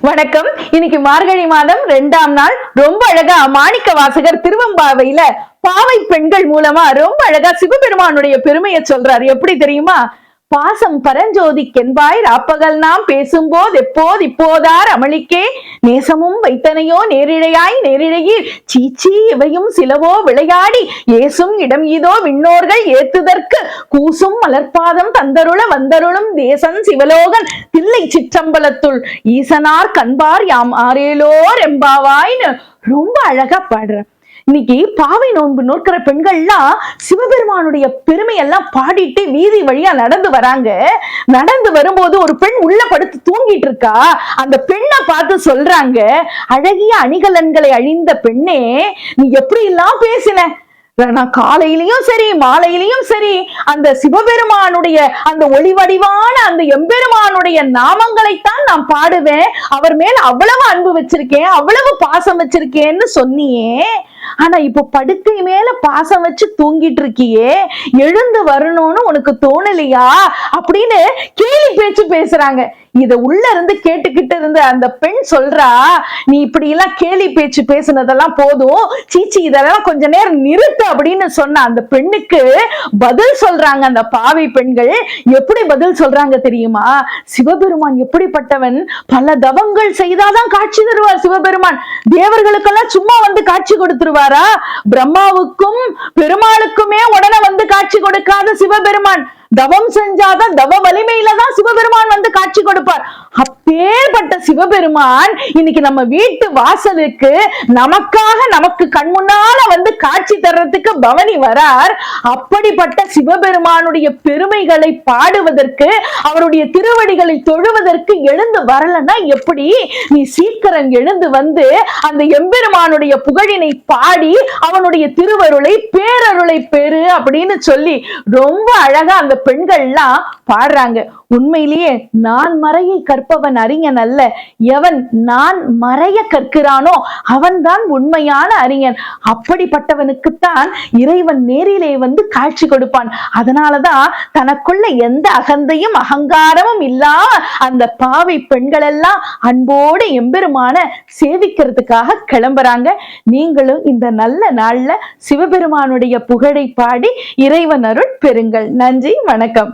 வணக்கம். இன்னைக்கு மார்கழி மாதம் ரெண்டாம் நாள். ரொம்ப அழகா மாணிக்க வாசகர் திருவம்பாவையில பாவை பெண்கள் மூலமா ரொம்ப அழகா சிவபெருமானுடைய பெருமையை சொல்றாரு. எப்படி தெரியுமா? பாசம் பரஞ்சோதிக்கென்பாய் ராப்பகல் நாம் பேசும்போது எப்போது இப்போதார் அமளிக்கே? நேசமும் வைத்தனையோ நேரிழையாய் நேரிழையில் சீச்சி இவையும் சிலவோ விளையாடி. ஏசும் இடம் இதோ விண்ணோர்கள் ஏத்துதற்கு. கூசும் மலர்பாதம் தந்தருள வந்தருளும் தேசன் சிவலோகன். தில்லை சிற்றம்பலத்துள் ஈசனார் கண்பார் யாம் ஆரேலோர் எம்பாவாய்னு. ரொம்ப அழகா பாடுறேன் இன்னைக்கு பாவை நோன்பு நோக்கிற பெண்கள்லாம் சிவபெருமானுடைய பெருமையெல்லாம் பாடிட்டு வீதி வழியா நடந்து வராங்க. நடந்து வரும்போது ஒரு பெண் உள்ள படுத்து தூங்கிட்டு இருக்கா. அந்த பெண்ணை பார்த்து சொல்றாங்க அழகிய அணிகலன்களை அழிந்த பெண்ணே நீ எப்படி எல்லாம் பேசின? நான் காலையிலயும் சரி மாலையிலயும் சரி அந்த சிவபெருமானுடைய அந்த ஒளிவடிவான அந்த எம்பெருமானுடைய நாமங்களைத்தான் நான் பாடுவேன். அவர் மேல அவ்வளவு அன்பு வச்சிருக்கேன் அவ்வளவு பாசம் வச்சிருக்கேன்னு சொன்னியே. ஆனா இப்ப படுக்கை மேல பாசம் வச்சு தூங்கிட்டு இருக்கியே எழுந்து வரணும்னு உனக்கு தோணலையா? அப்படின்னு கேலி பேச்சு பேசுறாங்க. இத உள்ள இருந்து கேட்டுக்கிட்டு இருந்த அந்த பெண் சொல்றா நீ இப்படி எல்லாம் கேலி பேச்சு பேசுனதெல்லாம் போதும். சீச்சி இதெல்லாம் கொஞ்ச நேரம் நிறுத்து அப்படின்னு சொன்ன அந்த பெண்ணுக்கு பதில் சொல்றாங்க அந்த பாவி பெண்கள். எப்படி பதில் சொல்றாங்க தெரியுமா? சிவபெருமான் எப்படிப்பட்டவன்? பல தவங்கள் செய்தாதான் காட்சி தருவார் சிவபெருமான். தேவர்களுக்கெல்லாம் சும்மா வந்து காட்சி கொடுத்துருவாரா? பிரம்மாவுக்கும் பெருமாளுக்குமே உடனே வந்து காட்சி கொடுக்காத சிவபெருமான். தவம் செஞ்சாதான் தவ வலிமையில தான் சிவபெருமான் வந்து காட்சி கொடுப்பார். அப்பேற்பட்ட சிவபெருமான் இன்னைக்கு நம்ம வீட்டு வாசலுக்கு நமக்காக நமக்கு கண் முன்னால வந்து காட்சி தர்றதுக்கு பவனி வரார். அப்படிப்பட்ட சிவபெருமானுடைய பெருமைகளை பாடுவதற்கு அவருடைய திருவடிகளை தொழுவதற்கு எழுந்து வரலன்னா எப்படி? நீ சீக்கிரம் எழுந்து வந்து அந்த எம்பெருமானுடைய புகழினை பாடி அவனுடைய திருவருளை பேரருளை பெறு அப்படின்னு சொல்லி ரொம்ப அழகா அந்த பெண்கள்லாம் பாடுறாங்க. உண்மையிலேயே நான் மறையை கற்பவன் அறிஞன் அல்ல. எவன் நான் மறைய கற்கிறானோ அவன்தான் உண்மையான அறிஞன். அப்படிப்பட்டவனுக்குத்தான் இறைவன் நேரிலே வந்து காட்சி கொடுப்பான். அதனாலதான் தனக்குள்ள எந்த அகந்தையும் அகங்காரமும் இல்லாம அந்த பாவை பெண்கள் எல்லாம் அன்போடு எம்பெருமான சேவிக்கிறதுக்காக கிளம்புறாங்க. நீங்களும் இந்த நல்ல நாள்ல சிவபெருமானுடைய புகழை பாடி இறைவன் அருள் பெறுங்கள். நன்றி வணக்கம்.